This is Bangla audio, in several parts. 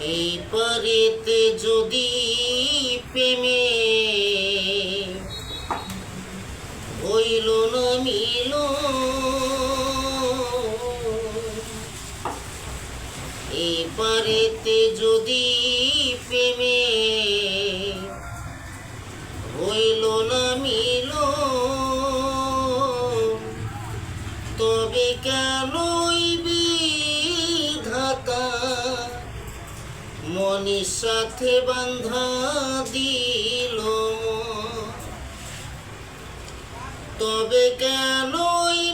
এই পারেতে যদি প্রেমে হইল না মিল, এই পারেতে যদি প্রেমে হইল না মিল, তবে কেনই মনির সাথে বান্ধা দিল তবে কেন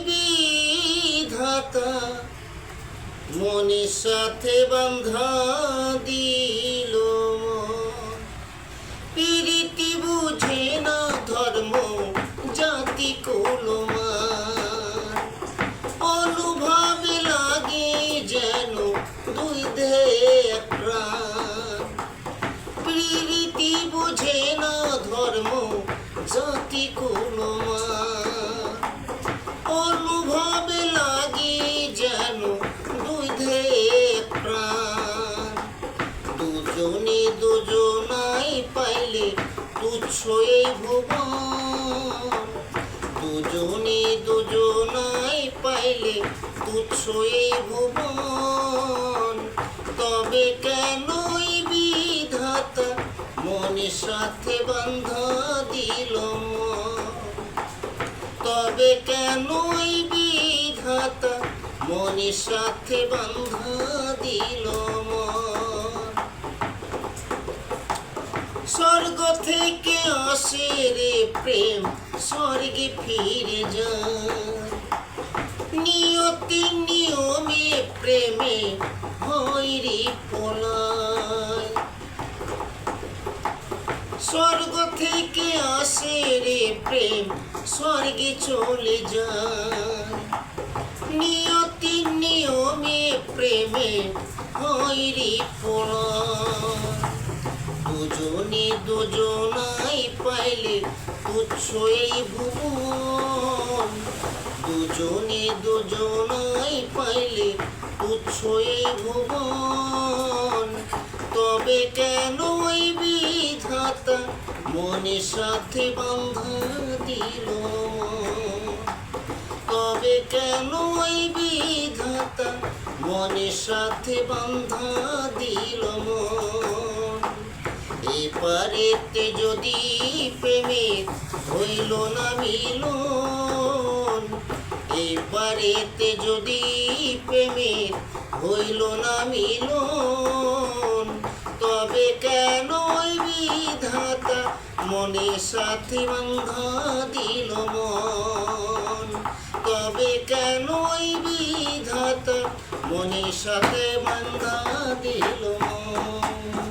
বিধাতা মনির সাথে বান্ধা দিল? কুলমান অনুভবে লাগে যেন দুই দে এক প্রাণ। দুজনে দুজনাই পাইলে তুচ্ছ এই ভুবন। দুজনে দুজনাই পাইলে তুচ্ছ এই ভুবন। তবে কেনই মনের সাথে বান্ধা দিল তবে কেনই বিধাতা মনের সাথে বান্ধা দিল স্বর্গ থেকে আসে রে প্রেম, স্বর্গে ফিরে যায়। নিয়তি নিয়মে প্রেমে হইরি পলায়। স্বর্গ থেকে আসে রে প্রেম, স্বর্গে চলে যায়। নিয়তি নিয়মে প্রেমে হইরি পলায় দুজনে দুজনাই পাইলে তুচ্ছ এই ভুবন। দুজনে দুজনাই পাইলে তুচ্ছ এই ভুবন। তবে কেন বিধাতা মনের সাথে বান্ধা দিল। তবে কেন ওই বিধাতা মনের সাথে বান্ধা দিল মন? এপারেতে যদি প্রেমের হইল না মিলন, এপারেতে যদি প্রেমের হইল না মিলন মনের সাথে বান্ধা দিল মন। তবে কেন ওই বিধাতা মনে সাথে বান্ধা দিল মন?